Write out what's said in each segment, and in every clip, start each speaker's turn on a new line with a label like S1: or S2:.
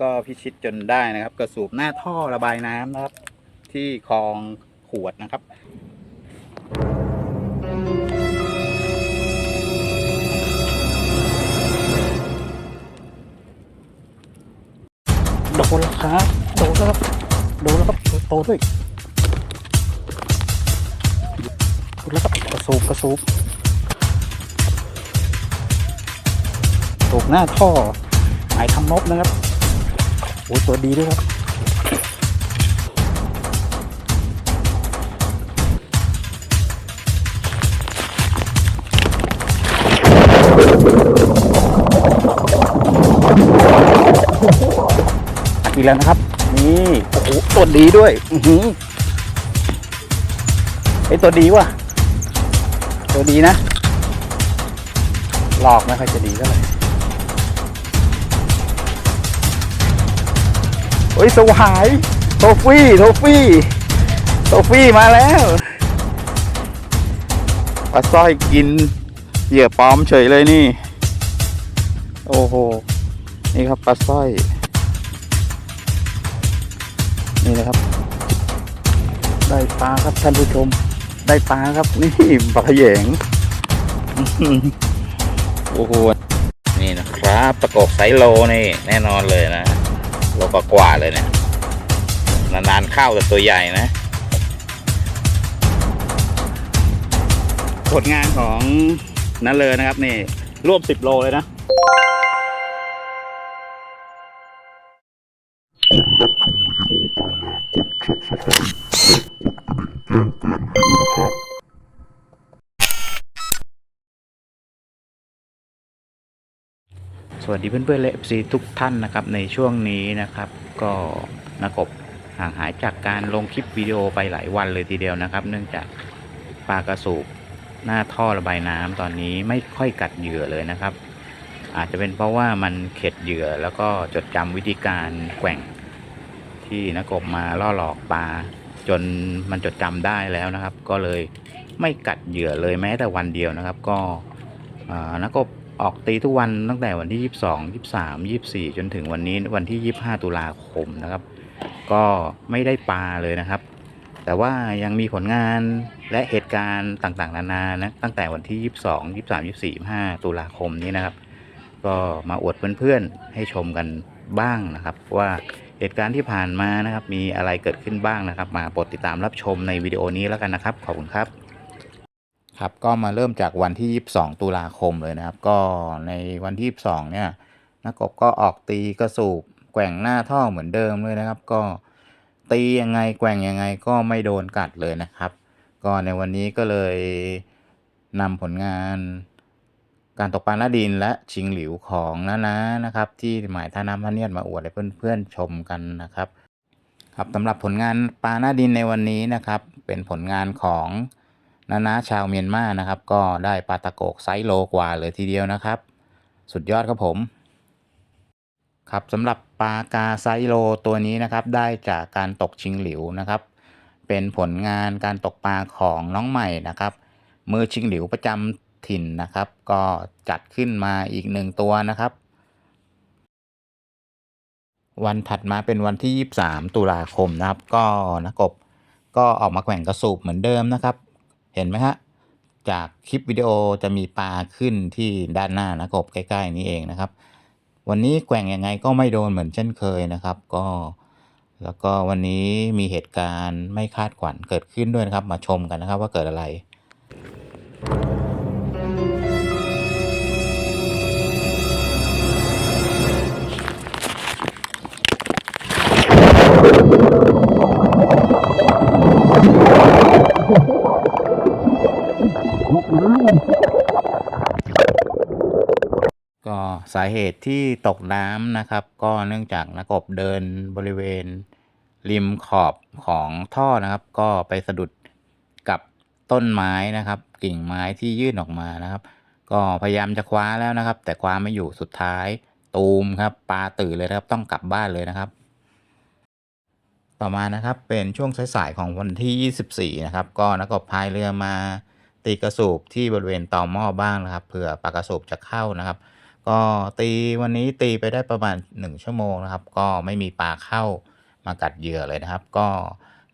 S1: ก็พิชิตจนได้นะครับ กระสูบหน้าท่อระบายน้ำนะครับ ที่คลองขวดนะครับโดนแล้วครับโดนแล้วครับโดนแล้วครับโตด้วยโดนแล้วครับกระสูบกระสูบสูบหน้าท่อหมายทำนบนะครับ โอ้ตัวดีด้วยครับอีกแล้วนะครับ นี่โอ้โหตัวดีด้วย อือหือไอตัวดีว่ะ ตัวดีนะ หลอกไม่ค่อยจะดีเท่าไหร่ โอ้ยสวายโทฟี่โทฟี่โทฟี่มาแล้วปลาสร้อยกิน เหยื่อปลอมเฉยเลยนี่ โอ้โห นี่ครับปลาสร้อย นี่นะครับ ได้ปลาครับท่านผู้ชม ได้ปลาครับนี่ปลาขยงโอ้โห นี่นะครับ ประกบไซโลนี่ แน่นอนเลยนะ โลกกว่าเลยเนี่ย นานๆเข้าแต่ตัวใหญ่นะ ผลงานของนั่นเลยนะครับนี่รวบสิบโลเลยนะ สวัสดีเพื่อนๆและ FC ทุกท่านนะครับในช่วงนี้นะครับ ก็นกบห่างหายจากการลงคลิปวิดีโอไปหลายวันเลยทีเดียวนะครับ เนื่องจากปลากระสูบหน้าท่อระบายน้ำตอนนี้ไม่ค่อยกัดเหยื่อเลยนะครับ อาจจะเป็นเพราะว่ามันเข็ดเหยื่อแล้วก็จดจำวิธีการแกว่งที่นกบมาล่อหลอกปลาจนมันจดจำได้แล้วนะครับ ก็เลยไม่กัดเหยื่อเลยแม้แต่วันเดียวนะครับ ก็นกบ ออกตีทุกวันตั้งแต่วันที่ 22 23 24 จนถึงวันนี้วันที่ 25 ตุลาคมนะครับ ก็ไม่ได้ปลาเลยนะครับ แต่ว่ายังมีผลงานและเหตุการณ์ต่างๆ นานานะตั้งแต่วันที่ 22 23 24 25 ตุลาคมนี้นะครับ ก็มาอวดเพื่อนๆให้ชมกันบ้างนะครับ ว่าเหตุการณ์ที่ผ่านมานะครับ มีอะไรเกิดขึ้นบ้างนะครับ มาโปรดติดตามรับชมในวิดีโอนี้แล้วกันนะครับ ขอบคุณครับ ครับก็มาเริ่มจากวันที่ 22 ตุลาคมเลยนะครับ ก็ในวันที่ 22 เนี่ยนักกบก็ออกตีกระสูบแกว่งหน้าท่อเหมือนเดิมเลยนะครับ ก็ตียังไงแกว่งยังไงก็ไม่โดนกัดเลยนะครับ ก็ในวันนี้ก็เลยนำผลงานการตกปลาหน้าดินและชิงหลิวของน้านานะครับ ที่หมายท่าน้ำพระเนียดมาอวดให้เพื่อนๆชมกันนะครับ ครับสำหรับผลงานปลาหน้าดินในวันนี้นะครับ เป็นผลงานของ นานาชาวเมียนมานะครับ ก็ได้ปลาตะโกกไซส์โลกว่าเลยทีเดียวนะครับ สุดยอดครับผม ครับสำหรับปลากาไซโลตัวนี้นะครับได้จากการตกชิงหลิวนะครับ เป็นผลงานการตกปลาของน้องใหม่นะครับ มือชิงหลิวประจำถิ่นนะครับ ก็จัดขึ้นมาอีกหนึ่งตัวนะครับวันถัดมาเป็นวันที่ 23 ตุลาคมนะครับ ก็นักกบก็ออกมาแกว่งกระสูบเหมือนเดิมนะครับ เห็นไหมฮะจากคลิปวิดีโอจะมีปลาขึ้นที่ด้านหน้านะกกบใกล้ ๆ นี้เองนะครับ วันนี้แกว่งยังไงก็ไม่โดนเหมือนเช่นเคยนะครับ ก็แล้วก็วันนี้มีเหตุการณ์ไม่คาดฝันเกิดขึ้นด้วยนะครับ มาชมกันนะครับว่าเกิดอะไร ก็สาเหตุที่ตกน้ำนะครับ ก็เนื่องจากนักกบเดินบริเวณ ริมขอบของท่อนะครับ ก็ไปสะดุดกับต้นไม้นะครับ กิ่งไม้ที่ยื่นออกมานะครับ ก็พยายามจะคว้าแล้วนะครับ แต่คว้าไม่อยู่สุดท้าย ตูมครับปลาตื่นเลยนะครับ ต้องกลับบ้านเลยนะครับ ต่อมานะครับเป็นช่วงสายๆของวันที่ 24 นะครับ ก็นักกบพายเรือมา ตีกระสูบที่บริเวณต่อหม้อบ้างนะครับเผื่อปลากระสูบจะเข้านะครับ ก็ตีวันนี้ตีไปได้ประมาณ 1 ชั่วโมงนะครับ ก็ไม่มีปลาเข้ามากัดเหยื่อเลยนะครับ ก็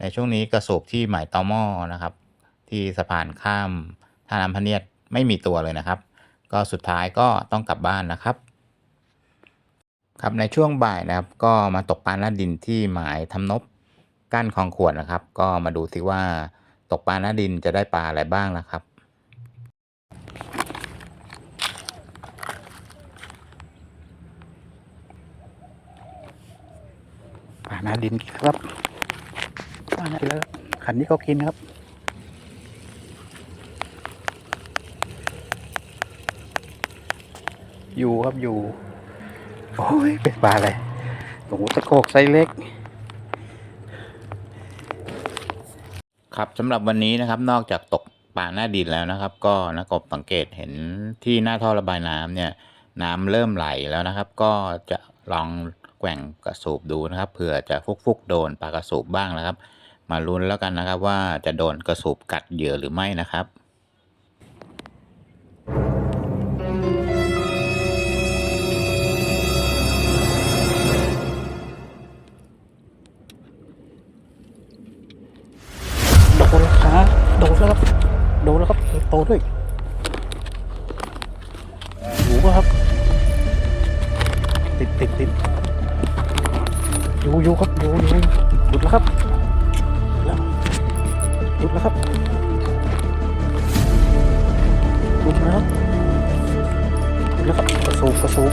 S1: ในช่วงนี้กระสูบที่หมายตอหม้อนะครับ ที่สะพานข้ามท่าน้ำพเนียดไม่มีตัวเลยนะครับ ก็สุดท้ายก็ต้องกลับบ้านนะครับครับในช่วงบ่ายนะครับก็มาตกปลาหน้าดินที่หมายทำนบกั้นคลองขวดนะครับ ก็มาดูสิว่า ตกปลาหน้าดินจะได้ปลาอะไรบ้างนะครับ ปลาหน้าดินครับปลาหน้าดินแล้วขันนี้ก็กินครับอยู่ครับอยู่ โอ้ยเป็นปลาอะไรโอ้โหตะโกกไซเล็ก ครับสำหรับวันนี้นะครับนอกจากตกป่าหน้าดินแล้วนะครับ ก็นักกบสังเกตเห็นที่หน้าท่อระบายน้ำเนี่ยน้ำเริ่มไหลแล้วนะครับ ก็จะลองแกว่งกระสูบดูนะครับเผื่อจะฟุกฟุกๆโดนปลากระสูบบ้างนะครับ มาลุ้นแล้วกันนะครับว่าจะโดนกระสูบกัดเหยื่อหรือไม่นะครับ โดนแล้วครับ โดนแล้วครับ โตด้วยอยู่ป่ะครับ ติดติดติดอยู่อยู่ครับอยู่อยู่หลุดแล้วครับหลุดแล้วครับหลุดแล้วครับหลุดแล้วครับกระสูบกระสูบ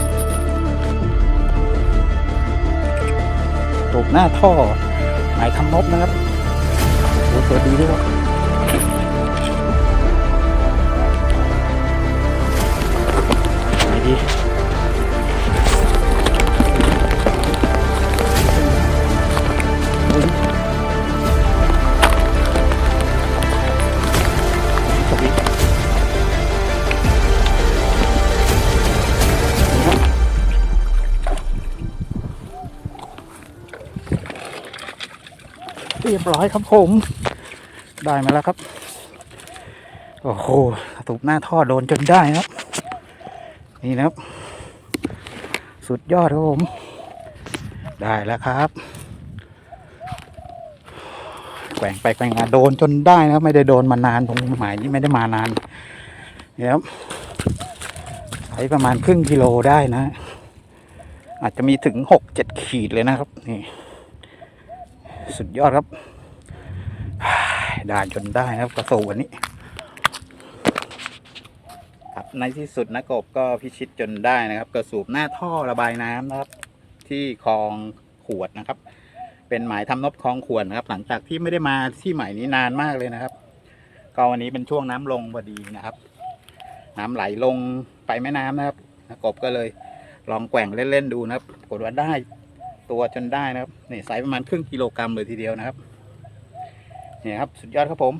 S1: ตบหน้าท่อหมายทำนบนะครับโอ้เปิดดีด้วยครับ เรียบร้อยครับผม ได้มาแล้วครับ โอ้โหตูบหน้าท่อโดนจนได้นะครับ นี่นะครับ สุดยอดครับผม ได้แล้วครับแกว่งไปแกว่งมาโดนจนได้นะครับ ไม่ได้โดนมานานผมหมายนี่ไม่ได้มานานเนี่ยครับใช้ประมาณครึ่งกิโลได้นะ อาจจะมีถึงหกเจ็ดขีดเลยนะครับ นี่ สุดยอดครับ ได้จนได้นะครับกระสูวันนี้ ครับในที่สุดนะกบก็พิชิตจนได้นะครับ กระสูบหน้าท่อระบายน้ำนะครับ ที่คลองขวดนะครับ เป็นหมายทำนบคลองขวดนะครับ หลังจากที่ไม่ได้มาที่หมายนี้นานมากเลยนะครับ ก็วันนี้เป็นช่วงน้ำลงพอดีนะครับ น้ำไหลลงไปแม่น้ำนะครับกบก็เลยลองแกว่งเล่นๆดูนะครับกฏว่าได้ ตัวจนได้นะครับนี่ใส่ประมาณครึ่งกิโลกรัมเลยทีเดียวนะครับนี่ครับสุดยอดครับผม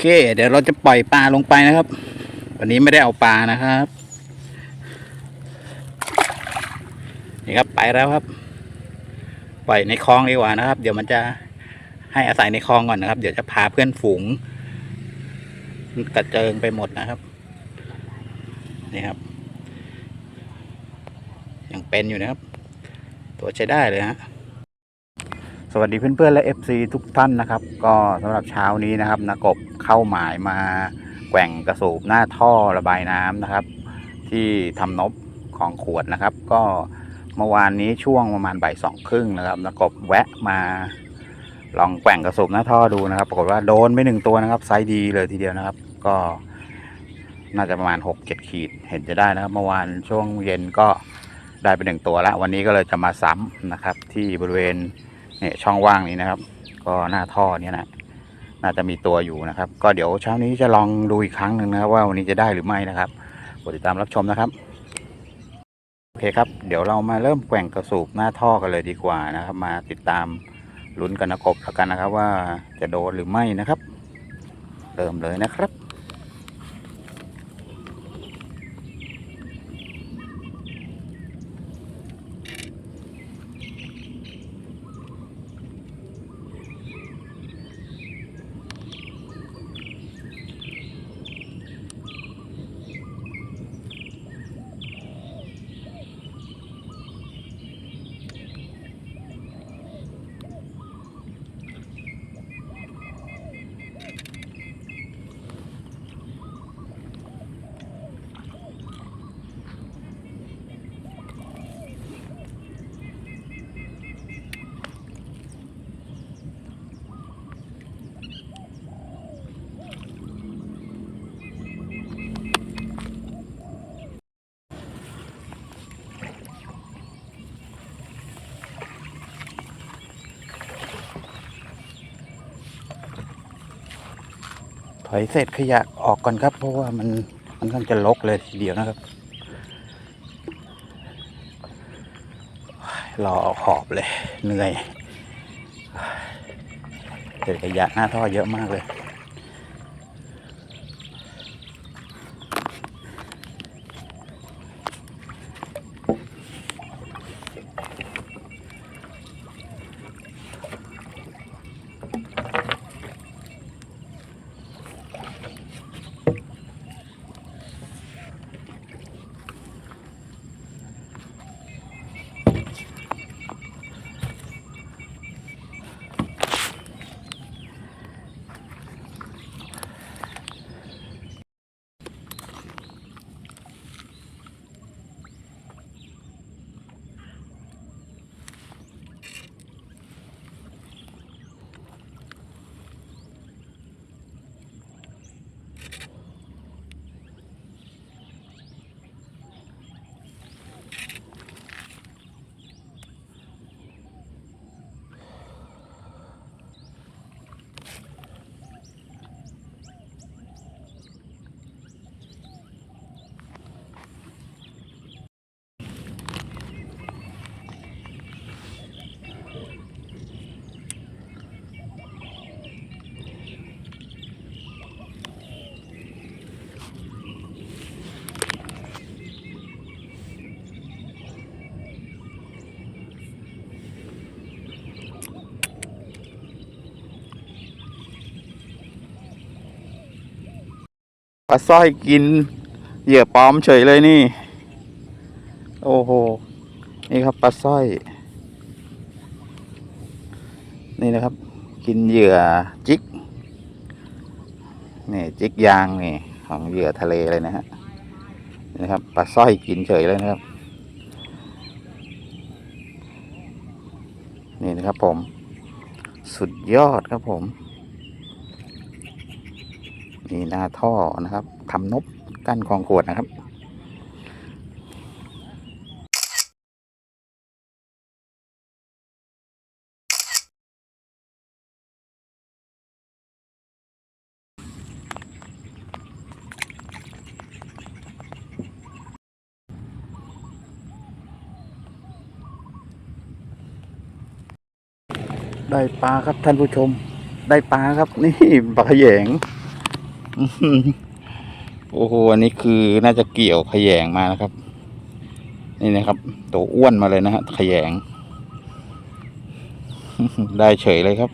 S1: เค เดี๋ยวเราจะปล่อยปลาลงไปนะครับ วันนี้ไม่ได้เอาปลานะครับ นี่ครับไปแล้วครับ ปล่อยในคลองดีกว่านะครับ เดี๋ยวมันจะให้อาศัยในคลองก่อนนะครับ เดี๋ยวจะพาเพื่อนฝูงกระเจิงไปหมดนะครับ นี่ครับยังเป็นอยู่นะครับ ตัวใช้ได้เลยฮะ สวัสดีเพื่อนๆและ FC ทุกท่านนะครับ ก็สำหรับเช้านี้นะครับนกบเข้าหมายมาแกว่งกระสูบหน้าท่อระบายน้ำนะครับ ที่ทำนบของขวดนะครับ ก็เมื่อวานนี้ช่วงประมาณบ่ายสองครึ่งนะครับนกบแวะมา ลองแกว่งกระสูบหน้าท่อดูนะครับ ปรากฏว่าโดนไปหนึ่งตัวนะครับไซส์ดีเลยทีเดียวนะครับ ก็น่าจะประมาณหกเจ็ดขีดเห็นจะได้นะครับ เมื่อวานช่วงเย็นก็ได้ไปหนึ่งตัวแล้ววันนี้ก็เลยจะมาซ้ำนะครับที่บริเวณ เนี่ยช่องว่างนี้นะครับ ก็หน้าท่อเนี่ยนะน่าจะมีตัวอยู่นะครับ ก็เดี๋ยวเช้านี้จะลองดูอีกครั้งหนึ่งนะครับว่าวันนี้จะได้หรือไม่นะครับโปรดติดตามรับชมนะครับโอเคครับ เดี๋ยวเรามาเริ่มแกว่งกระสูบหน้าท่อกันเลยดีกว่านะครับ มาติดตามลุ้นกันนะกบแล้วกันนะครับ ว่าจะโดนหรือไม่นะครับ เริ่มเลยนะครับ ถอยเศษขยะออกก่อนครับ เพราะว่ามันมันข้างจะลกเลยทีเดียวนะครับรอขอบเลยเหนื่อยเศษขยะหน้าท่อเยอะมากเลย ปลาสร้อยกิน เหยื่อปลอมเฉยเลยนี่ โอ้โห นี่ครับปลาสร้อย นี่นะครับ กินเหยื่อจิก นี่จิกยางนี่ ของเหยื่อทะเลเลยนะฮะ นี่นะครับปลาสร้อยกินเฉยเลยนะครับ นี่นะครับผม สุดยอดครับผม นี่หน้าท่อนะครับทำนบกั้นคลองขวดนะครับได้ปลาครับท่านผู้ชม ได้ปลาครับนี่ปลาขยง โอ้โหอันนี้คือน่าจะเกี่ยวขยงมานะครับ นี่นะครับ ตัวอ้วนมาเลยนะฮะขยง ได้เฉยเลยครับ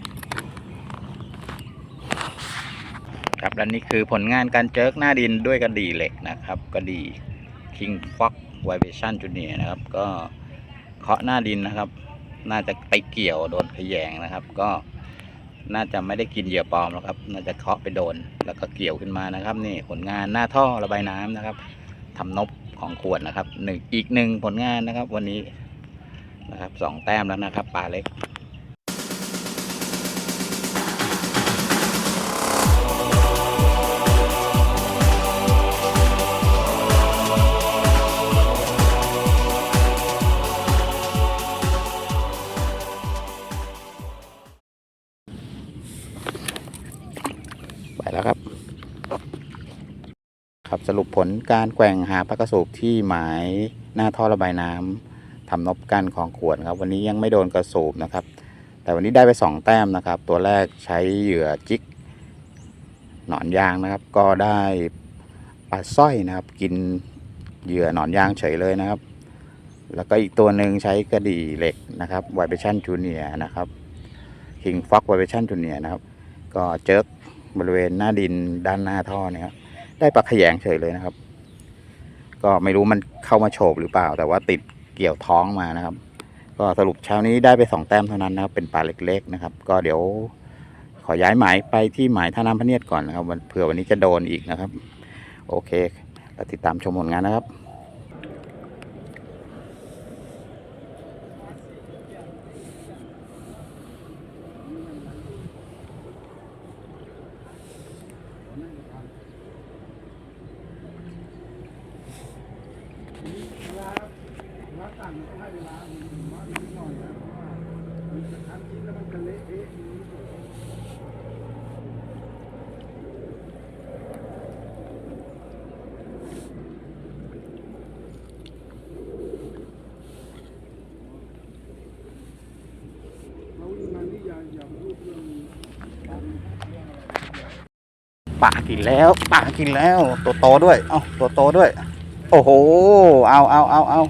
S1: ครับและนี่คือผลงานการเจิกหน้าดินด้วยกระดี่เหล็กนะครับกระดี King Fox Vibration Junior นะครับ ก็เคาะหน้าดินนะครับ น่าจะไปเกี่ยวโดนขยงนะครับ ก็ น่าจะไม่ได้กินเหยื่อปลอมหรอกครับ น่าจะเคาะไปโดน แล้วก็เกี่ยวขึ้นมานะครับ นี่ผลงานหน้าท่อระบายน้ำนะครับทำนบของขวดนะครับหนึ่งอีกหนึ่งผลงานนะครับ วันนี้นะครับสองแต้มแล้วนะครับปลาเล็ก ผลการแกว่งหาปลากระสูบที่หมายหน้าท่อระบายน้ำทำนบกั้นของขวดครับวันนี้ยังไม่โดนกระสูบนะครับ แต่วันนี้ได้ไปสองแต้มนะครับ ตัวแรกใช้เหยื่อจิกหนอนยางนะครับ ก็ได้ปลาสร้อยนะครับ กินเหยื่อหนอนยางเฉยเลยนะครับ แล้วก็อีกตัวหนึ่งใช้กระดี่เหล็กนะครับไวเบชั่นจูเนียนะครับคิงฟ็อกไวเบชั่นจูเนียนะครับ ก็เจิกบริเวณหน้าดินด้านหน้าท่อเนี่ยครับ ได้ปลาขยงเฉยเลยนะครับ ก็ไม่รู้มันเข้ามาโฉบหรือเปล่า แต่ว่าติดเกี่ยวท้องมานะครับ ก็สรุปเช้านี้ได้ไปสองแต้มเท่านั้นนะครับ เป็นปลาเล็ก ๆ นะครับ ก็เดี๋ยวขอย้ายหมายไปที่หมายท่าน้ำพระเนียดก่อนนะครับเผื่อวันนี้จะโดนอีกนะครับ โอเคแล้วติดตามชมผลงานนะครับ ป่ากินแล้วป่ากินแล้ว ตัวโตด้วย เอ้าตัวโตด้วย โอ้โห เอาเอาเอาเอา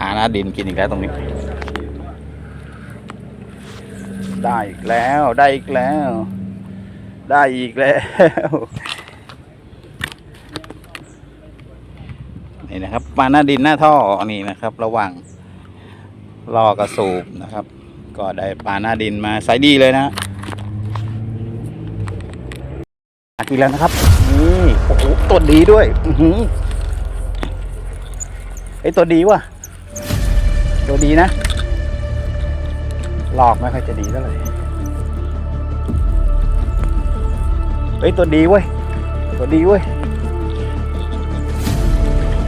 S1: หาหน้าดินกินอีกแล้วตรงนี้ ได้อีกแล้ว ได้อีกแล้ว ได้อีกแล้ว นี่นะครับ มาหน้าดินหน้าท่อนี่นะครับ ระหว่างรอกระสูบนะครับ ก็ได้ปลาหน้าดินมาไซส์ดีเลยนะอากินแล้วนะครับนี่โอ้โหตัวดีด้วยอือไอยตัวดีว่ะตัวดีนะ ลอกไม่ค่อยจะดีเท่าไหร่เฮ้ยตัวดีเว้ย ตัวดีเว้ย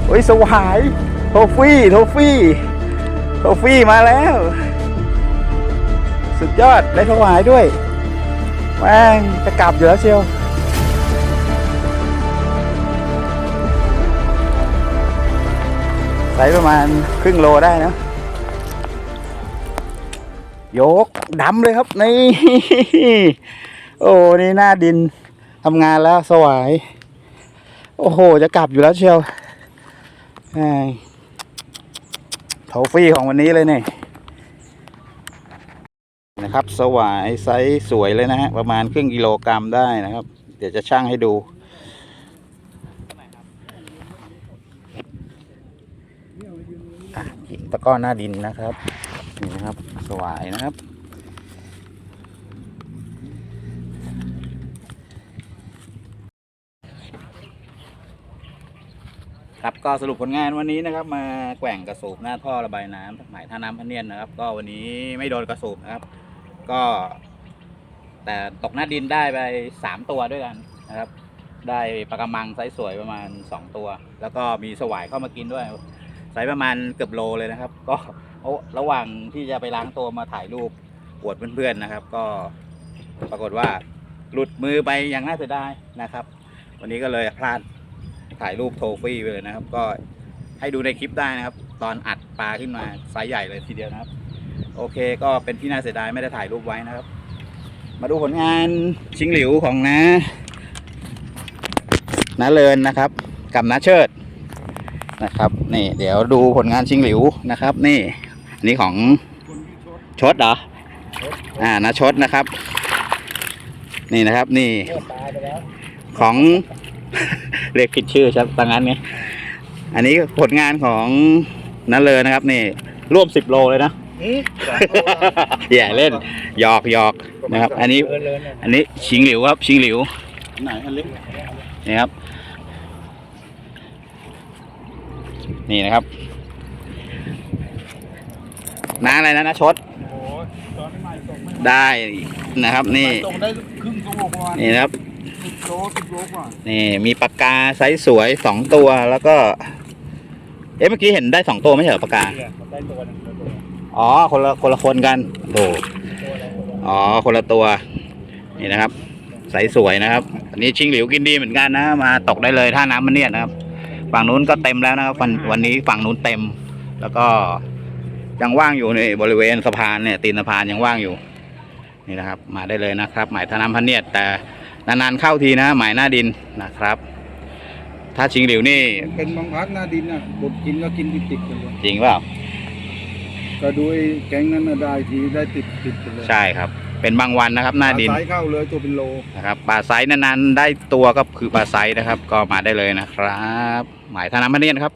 S1: เฮ้ยสวายโทฟี่โทฟี่โทฟี่มาแล้ว สุดยอดได้สวายด้วยแม่งจะกลับอยู่แล้วเชียวใส่ประมาณครึ่งโลได้นะ ยกดำเลยครับนี่โอ้นี่หน้าดินทำงานแล้วสวาย โอ้โห จะกลับอยู่แล้วเชียวโทฟี่ของวันนี้เลยเนี่ยนะครับ สวายไซส์สวยเลยนะฮะ ประมาณครึ่งกิโลกรัมได้นะครับ เดี๋ยวจะชั่งให้ดูตะก้อนหน้าดินนะครับ นี่นะครับ สวายนะครับ ครับก็สรุปผลงานวันนี้นะครับ มาแกว่งกระสูบหน้าท่อระบายน้ำหมายท่าน้ำพะเนียนนะครับ ก็วันนี้ไม่โดนกระสูบนะครับ ก็ แต่ตกหน้าดินได้ไปสามตัวด้วยกันนะครับ ได้ปลากระมังไซส์สวยประมาณสองตัว แล้วก็มีสวายเข้ามากินด้วยไซส์ประมาณเกือบโลเลยนะครับ ก็ โอ้ระหว่างที่จะไปล้างตัวมาถ่ายรูปอวดเพื่อนๆนะครับ ก็ปรากฏว่าหลุดมือไปอย่างน่าเสียดายนะครับ วันนี้ก็เลยพลาดถ่ายรูปโทฟี่ไปเลยนะครับ ก็ให้ดูในคลิปได้นะครับ ตอนอัดปลาขึ้นมาไซส์ใหญ่เลยทีเดียวนะครับ โอเคก็เป็นที่น่าเสียดายไม่ได้ถ่ายรูปไว้นะครับ มาดูผลงานชิงหลิวของนะน้าเลินนะครับ กับน้าเชิดนะครับนี่เดี๋ยวดูผลงานชิงหลิวนะครับ นี่ อันนี้ของชดเหรอ อ่าน้าชดนะครับ นี่นะครับ นี่ของเรียกผิดชื่อครับตังนั้นไงอันนี้ผลงานของนั่นเลยนะครับ นี่ร่วมสิบโลเลยนะอย่าเล่นหยอกหยอกนะครับ อันนี้ อันนี้ชิงหลิวครับ ชิงหลิว
S2: ไหนอันเล็ก
S1: นี่ครับ นี่นะครับ น้าอะไรนะน้าชด
S2: โอ้โหตอนนี้ใหม่ส่งไม่
S1: ได้นะครับ นี่
S2: ส่งได้ครึ่งชั่วโมงประมาณ
S1: นี่นะครับ
S2: สิบโลสิบโลกว่า
S1: นี่มีปากกาไซส์สวยสองตัวแล้วก็ เอ๊ะเมื่อกี้เห็นได้สองตัวไม่ใช่เหรอปากกา
S2: เนี่ยมันได้ตัวหนึงแล้วตัว
S1: อ๋อคนละคนละคนกันโอ้
S2: ตัวอะไรตัวอะไร
S1: อ๋อคนละตัว นี่นะครับไซส์สวยนะครับอันนี้ชิงหลิวกินดีเหมือนกันนะ มาตกได้เลยถ้าน้ำมันเนี่ยนะครับ ฝั่งนู้นก็เต็มแล้วนะครับ วันวันนี้ฝั่งนู้นเต็ม แล้วก็ ยังว่างอยู่ในบริเวณสะพานเนี่ยตีนสะพานยังว่างอยู่ นี่นะครับ มาได้เลยนะครับ หมายธนามพันเนียดแต่นานๆเข้าทีนะ หมายหน้าดินนะครับ ถ้าชิงหลิวนี่
S2: เป็นบางพักหน้าดินน่ะบดกินก็กินติดติดๆกันเลย
S1: จริงเปล่า
S2: ก็ดูไอ้แก๊งนั้นน่ะได้ทีได้ติดติดกันเลย
S1: ใช่ครับ เป็นบางวันนะครับ หน้าดิน
S2: สายเข้าเลยตัวเป็นโล
S1: นะครับปลาไซส์นานๆได้ตัวก็คือปลาไซส์นะครับ ก็มาได้เลยนะครับ หมายธนามพันเนียดครับ